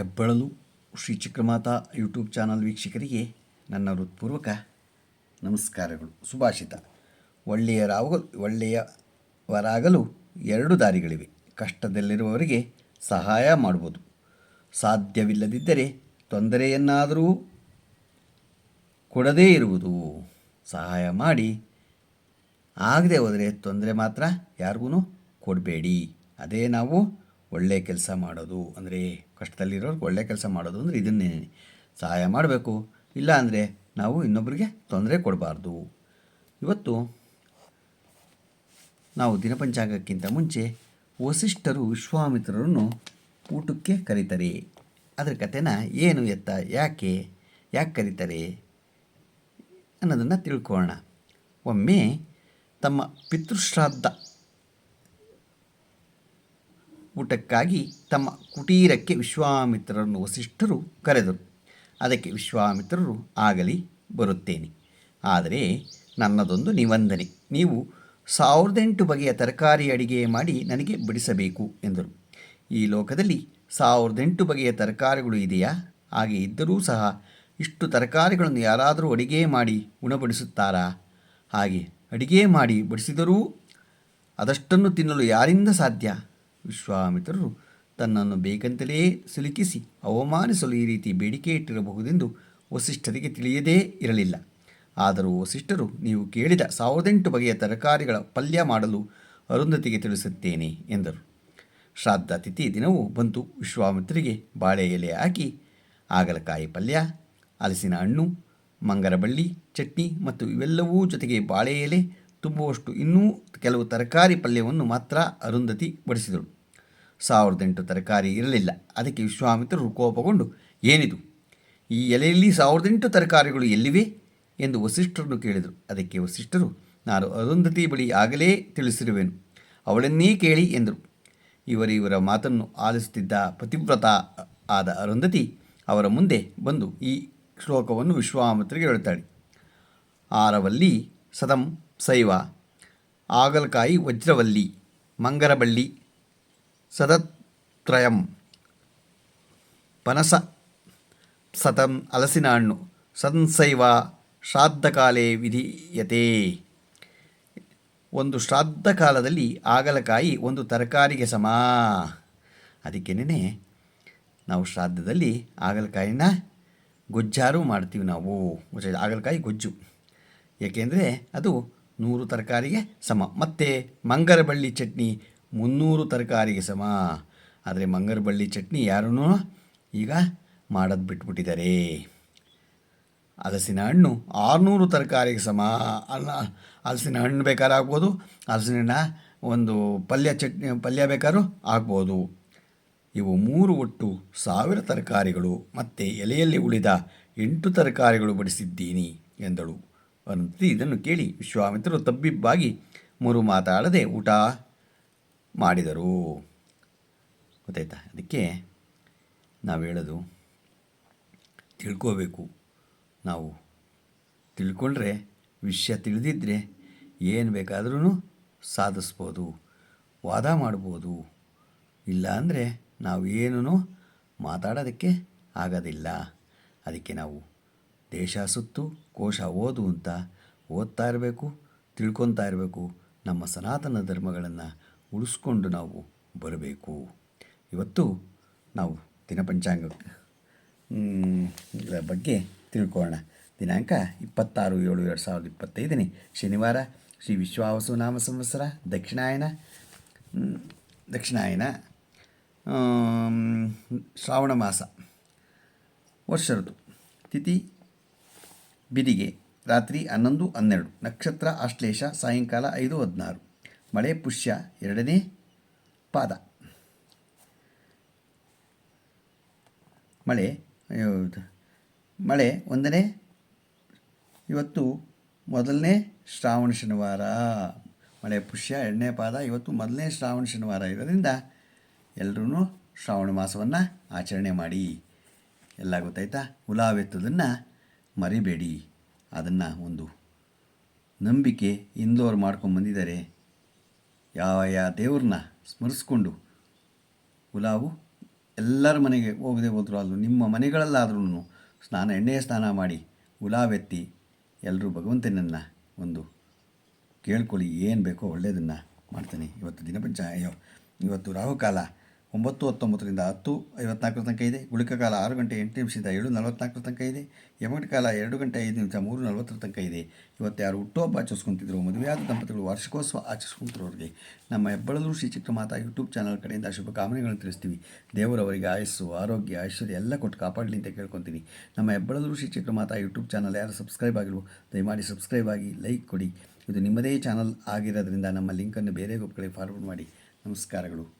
ಹೆಬ್ಬಳಲು Shri Chakramata YouTube channel ವೀಕ್ಷಕರಿಗೆ ನನ್ನ ಹೃತ್ಪೂರ್ವಕ ನಮಸ್ಕಾರಗಳು. ಸುಭಾಷಿತ. ಒಳ್ಳೆಯರಾಗಲು ಒಳ್ಳೆಯವರಾಗಲು ಎರಡು ದಾರಿಗಳಿವೆ. ಕಷ್ಟದಲ್ಲಿರುವವರಿಗೆ ಸಹಾಯ ಮಾಡ್ಬೋದು. ಸಾಧ್ಯವಿಲ್ಲದಿದ್ದರೆ ತೊಂದರೆಯನ್ನಾದರೂ ಕೊಡದೇ ಇರುವುದು. ಸಹಾಯ ಮಾಡಿ. ಆಗದೆ ಹೋದರೆ ತೊಂದರೆ ಮಾತ್ರ ಯಾರಿಗೂ ಕೊಡಬೇಡಿ. ಅದೇ ನಾವು ಒಳ್ಳೆಯ ಕೆಲಸ ಮಾಡೋದು ಅಂದರೆ ಕಷ್ಟದಲ್ಲಿರೋರ್ಗೆ ಒಳ್ಳೆಯ ಕೆಲಸ ಮಾಡೋದು ಅಂದರೆ ಇದನ್ನೇ ಸಹಾಯ ಮಾಡಬೇಕು. ಇಲ್ಲ ಅಂದರೆ ನಾವು ಇನ್ನೊಬ್ಬರಿಗೆ ತೊಂದರೆ ಕೊಡಬಾರ್ದು. ಇವತ್ತು ನಾವು ದಿನಪಂಚಾಂಗಕ್ಕಿಂತ ಮುಂಚೆ ವಸಿಷ್ಠರು, ವಿಶ್ವಾಮಿತ್ರರನ್ನು ಊಟಕ್ಕೆ ಕರೀತಾರೆ. ಅದರ ಕಥೆನ ಏನು ಎತ್ತ, ಯಾಕೆ ಯಾಕೆ ಕರೀತಾರೆ ಅನ್ನೋದನ್ನು ತಿಳ್ಕೊಳ್ಳೋಣ. ಒಮ್ಮೆ ತಮ್ಮ ಪಿತೃಶ್ರಾದ್ದ ಊಟಕ್ಕಾಗಿ ತಮ್ಮ ಕುಟೀರಕ್ಕೆ ವಿಶ್ವಾಮಿತ್ರರನ್ನು ವಸಿಷ್ಠರು ಕರೆದರು. ಅದಕ್ಕೆ ವಿಶ್ವಾಮಿತ್ರರು, ಆಗಲಿ, ಬರುತ್ತೇನೆ. ಆದರೆ ನನ್ನದೊಂದು ನಿಬಂಧನೆ. ನೀವು ಸಾವಿರದ ಎಂಟು ಬಗೆಯ ತರಕಾರಿ ಅಡಿಗೆ ಮಾಡಿ ನನಗೆ ಬಡಿಸಬೇಕು, ಎಂದರು. ಈ ಲೋಕದಲ್ಲಿ ಸಾವಿರದ ಎಂಟು ಬಗೆಯ ತರಕಾರಿಗಳು ಇದೆಯಾ? ಹಾಗೆ ಇದ್ದರೂ ಸಹ ಇಷ್ಟು ತರಕಾರಿಗಳನ್ನು ಯಾರಾದರೂ ಅಡಿಗೆ ಮಾಡಿ ಉಣಬಡಿಸುತ್ತಾರಾ? ಹಾಗೆ ಅಡಿಗೆ ಮಾಡಿ ಬಡಿಸಿದರೂ ಅದಷ್ಟನ್ನು ತಿನ್ನಲು ಯಾರಿಂದ ಸಾಧ್ಯ? ವಿಶ್ವಾಮಿತ್ರರು ತನ್ನನ್ನು ಬೇಕಂತಲೇ ಸಿಲುಕಿಸಿ ಅವಮಾನಿಸಲು ಈ ರೀತಿ ಬೇಡಿಕೆ ಇಟ್ಟಿರಬಹುದೆಂದು ವಸಿಷ್ಠರಿಗೆ ತಿಳಿಯದೇ ಇರಲಿಲ್ಲ. ಆದರೂ ವಸಿಷ್ಠರು, ನೀವು ಕೇಳಿದ ಸಾವಿರದೆಂಟು ಬಗೆಯ ತರಕಾರಿಗಳ ಪಲ್ಯ ಮಾಡಲು ಅರುಂಧತಿಗೆ ತಿಳಿಸುತ್ತೇನೆ, ಎಂದರು. ಶ್ರಾದ್ದ ತಿಥಿ ದಿನವೂ ಬಂತು. ವಿಶ್ವಾಮಿತ್ರಿಗೆ ಬಾಳೆ ಎಲೆ ಹಾಕಿ, ಆಗಲಕಾಯಿ ಪಲ್ಯ, ಹಲಸಿನ ಹಣ್ಣು, ಮಂಗರಬಳ್ಳಿ, ಚಟ್ನಿ ಮತ್ತು ಇವೆಲ್ಲವೂ ಜೊತೆಗೆ ಬಾಳೆ ಎಲೆ, ತುಂಬುವಷ್ಟು ಇನ್ನೂ ಕೆಲವು ತರಕಾರಿ ಪಲ್ಯವನ್ನು ಮಾತ್ರ ಅರುಂಧತಿ ಬಡಿಸಿದಳು. ಸಾವಿರದೆಂಟು ತರಕಾರಿ ಇರಲಿಲ್ಲ. ಅದಕ್ಕೆ ವಿಶ್ವಾಮಿತ್ರರು ಕೋಪಗೊಂಡು ಏನಿದು? ಈ ಎಲೆಯಲ್ಲಿ ಸಾವಿರದೆಂಟು ತರಕಾರಿಗಳು ಎಲ್ಲಿವೆ? ಎಂದು ವಸಿಷ್ಠರನ್ನು ಕೇಳಿದರು. ಅದಕ್ಕೆ ವಸಿಷ್ಠರು, ನಾನು ಅರುಂಧತಿ ಬಳಿ ಆಗಲೇ ತಿಳಿಸಿರುವೆನು. ಅವಳನ್ನೇ ಕೇಳಿ ಎಂದರು. ಇವರಿವರ ಮಾತನ್ನು ಆಲಿಸುತ್ತಿದ್ದ ಪತಿವ್ರತ ಆದ ಅರುಂಧತಿ ಅವರ ಮುಂದೆ ಬಂದು ಈ ಶ್ಲೋಕವನ್ನು ವಿಶ್ವಾಮಿತ್ರಿಗೆ ಹೇಳುತ್ತಾಳೆ. ಆರವಲ್ಲಿ ಸದಂ ಶೈವ ಆಗಲಕಾಯಿ ವಜ್ರವಲ್ಲಿ, ಮಂಗರಬಳ್ಳಿ ಸದತ್ರಯಂ. ಪನಸ ಸತಂ ಹಲಸಿನ ಹಣ್ಣು ಸಂಸೈವ ಶ್ರಾದ್ದಕಾಲೇ ವಿಧೀಯತೆ. ಒಂದು ಶ್ರಾದ್ದ ಕಾಲದಲ್ಲಿ ಆಗಲಕಾಯಿ, ಒಂದು ತರಕಾರಿಗೆ ಸಮ. ಅದಕ್ಕೇನೆ ನಾವು ಶ್ರಾದ್ದದಲ್ಲಿ ಆಗಲಕಾಯಿನ ಗೊಜ್ಜಾರು ಮಾಡ್ತೀವಿ ನಾವು. ಆಗಲಕಾಯಿ ಗೊಜ್ಜು. ಏಕೆಂದರೆ ಅದು ನೂರು ತರಕಾರಿಗೆ ಸಮ. ಮತ್ತು ಮಂಗರಬಳ್ಳಿ ಚಟ್ನಿ ಮುನ್ನೂರು ತರಕಾರಿಗೆ ಸಮ. ಆದರೆ ಮಂಗರಬಳ್ಳಿ ಚಟ್ನಿ ಯಾರೂ ಈಗ ಮಾಡೋದು ಬಿಟ್ಬಿಟ್ಟಿದ್ದಾರೆ. ಹಲಸಿನ ಹಣ್ಣು ಆರುನೂರು ತರಕಾರಿಗೆ ಸಮ. ಅಲ್ಲ, ಹಲಸಿನ ಹಣ್ಣು ಬೇಕಾದ್ರೆ ಆಗ್ಬೋದು, ಹಲಸಿನ ಒಂದು ಪಲ್ಯ ಚಟ್ನಿ, ಪಲ್ಯ ಬೇಕಾದ್ರೂ ಆಗ್ಬೋದು. ಇವು ಮೂರು ಒಟ್ಟು ಸಾವಿರ ತರಕಾರಿಗಳು. ಮತ್ತು ಎಲೆಯಲ್ಲಿ ಉಳಿದ ಎಂಟು ತರಕಾರಿಗಳು ಬಡಿಸಿದ್ದೀನಿ ಎಂದಳು. ಅನಂತರ ಇದನ್ನು ಕೇಳಿ ವಿಶ್ವಾಮಿತ್ರರು ತಬ್ಬಿಬ್ಬಾಗಿ ಮರು ಮಾತಾಡದೆ ಊಟ ಮಾಡಿದರು. ಗೊತ್ತಾಯ್ತಾ? ಅದಕ್ಕೆ ನಾವು ಹೇಳೋದು, ತಿಳ್ಕೋಬೇಕು. ನಾವು ತಿಳ್ಕೊಂಡ್ರೆ, ವಿಷಯ ತಿಳಿದಿದ್ದರೆ ಏನು ಬೇಕಾದ್ರೂ ಸಾಧಿಸ್ಬೋದು, ವಾದ ಮಾಡ್ಬೋದು. ಇಲ್ಲ ಅಂದರೆ ನಾವು ಏನೂ ಮಾತಾಡೋದಕ್ಕೆ ಆಗೋದಿಲ್ಲ. ಅದಕ್ಕೆ ನಾವು ದೇಶ ಸುತ್ತು, ಕೋಶ ಓದು ಅಂತ ಓದ್ತಾ ಇರಬೇಕು, ತಿಳ್ಕೊತಾ ಇರಬೇಕು. ನಮ್ಮ ಸನಾತನ ಧರ್ಮಗಳನ್ನು ಉಳಿಸ್ಕೊಂಡು ನಾವು ಬರಬೇಕು. ಇವತ್ತು ನಾವು ದಿನಪಂಚಾಂಗ ಬಗ್ಗೆ ತಿಳ್ಕೊಳ್ಳೋಣ. ದಿನಾಂಕ ಇಪ್ಪತ್ತಾರು ಏಳು ಎರಡು ಸಾವಿರದ ಇಪ್ಪತ್ತೈದನೇ ಶನಿವಾರ, ಶ್ರೀ ವಿಶ್ವಾವಸು ನಾಮ ಸಂವತ್ಸರ, ದಕ್ಷಿಣಾಯನ ದಕ್ಷಿಣಾಯನ ಶ್ರಾವಣ ಮಾಸ, ವರ್ಷ ಋತು, ತಿಥಿ, ಬಿದಿಗೆ, ರಾತ್ರಿ ಹನ್ನೊಂದು ಹನ್ನೆರಡು, ನಕ್ಷತ್ರ ಆಶ್ಲೇಷ ಸಾಯಂಕಾಲ ಐದು ಹದಿನಾರು. ಮಳೆ ಪುಷ್ಯ ಎರಡನೇ ಪಾದ. ಮಳೆ ಮಳೆ ಒಂದನೇ, ಇವತ್ತು ಮೊದಲನೇ ಶ್ರಾವಣ ಶನಿವಾರ. ಮಳೆ ಪುಷ್ಯ ಎರಡನೇ ಪಾದ, ಇವತ್ತು ಮೊದಲನೇ ಶ್ರಾವಣ ಶನಿವಾರ. ಇರೋದ್ರಿಂದ ಎಲ್ಲರೂ ಶ್ರಾವಣ ಮಾಸವನ್ನು ಆಚರಣೆ ಮಾಡಿ. ಎಲ್ಲ ಗೊತ್ತಾಯ್ತಾ? ಹುಲಾವೆತ್ತದನ್ನು ಮರಿಬೇಡಿ. ಅದನ್ನು ಒಂದು ನಂಬಿಕೆ ಇಂದೋರು ಮಾಡ್ಕೊಂಡು ಬಂದಿದ್ದಾರೆ ಯಾವ ಯಾವ ದೇವ್ರನ್ನ ಸ್ಮರಿಸ್ಕೊಂಡು ಉಲಾವು ಎಲ್ಲರ ಮನೆಗೆ ಹೋಗದೆ ಹೋದರೂ ಅಲ್ಲೂ ನಿಮ್ಮ ಮನೆಗಳಲ್ಲಾದ್ರೂ ಸ್ನಾನ, ಎಣ್ಣೆಯ ಸ್ನಾನ ಮಾಡಿ ಉಲಾವೆತ್ತಿ ಎಲ್ಲರೂ ಭಗವಂತನನ್ನು ಒಂದು ಕೇಳ್ಕೊಳ್ಳಿ, ಏನು ಬೇಕೋ ಒಳ್ಳೆಯದನ್ನು ಮಾಡ್ತೇನೆ. ಇವತ್ತು ದಿನಪಂಚ ಅಯ್ಯೋ, ಇವತ್ತು ರಾಹುಕಾಲ. ಒಂಬತ್ತು, ಹತ್ತೊಂಬತ್ತರಿಂದ ಹತ್ತು, ಐವತ್ನಾಲ್ಕರ ತನಕ ಇದೆ. ಗುಳಿಕ ಕಾಲ ಆರು ಗಂಟೆ ಎಂಟು ನಿಮಿಷದಿಂದ ಏಳು ನಲವತ್ನಾಲ್ಕರ ತನಕ ಇದೆ. ಯಮಗಂಟ ಕಾಲ ಎರಡು ಗಂಟೆ ಐದು ನಿಮಿಷ ಮೂರು ನಲವತ್ತರ ತನಕ ಇದೆ. ಇವತ್ತು ಯಾರು ಹುಟ್ಟುಹಬ್ಬ ಆಚರಿಸ್ಕೊಂತಿದ್ರು. ಮದುವೆಯಾದ ದಂಪತಿಗಳು ವಾರ್ಷಿಕೋತ್ಸವ ಆಚರಿಸ್ಕೊಂತಿರೋರಿಗೆ ನಮ್ಮ ಹೆಬ್ಬಳೂರು ಶ್ರೀ ಚಿಕ್ಕಮಾತಾ ಯೂಟ್ಯೂಬ್ ಚಾನಲ್ ಕಡೆಯಿಂದ ಶುಭ ಕಾಮನೆಗಳನ್ನು ತಿಳಿಸ್ತೀವಿ. ದೇವರವರಿಗೆ ಆಯಸ್ಸು, ಆರೋಗ್ಯ, ಐಶ್ವರ್ಯ ಎಲ್ಲ ಕೊಟ್ಟು ಕಾಪಾಡಲಿ ಅಂತ ಕೇಳ್ಕೊತೀನಿ. ನಮ್ಮ ಹೆಬ್ಬಳೂರು ಶ್ರೀ ಚಿಕ್ಕಮಾತಾ ಯೂಟ್ಯೂಬ್ ಚಾನಲ್ ಯಾರು ಸಬ್ಸ್ಕ್ರೈಬ್ ಆಗಿಲ್ವೋ, ದಯಮಾಡಿ ಸಬ್ಸ್ಕ್ರೈಬ್ ಆಗಿ, ಲೈಕ್ ಕೊಡಿ. ಇದು ನಿಮ್ಮದೇ ಚಾನಲ್ ಆಗಿರೋದ್ರಿಂದ ನಮ್ಮ ಲಿಂಕನ್ನು ಬೇರೆ ಗ್ರೂಪ್ಗಳಿಗೆ ಫಾರ್ವರ್ಡ್ ಮಾಡಿ. ನಮಸ್ಕಾರಗಳು.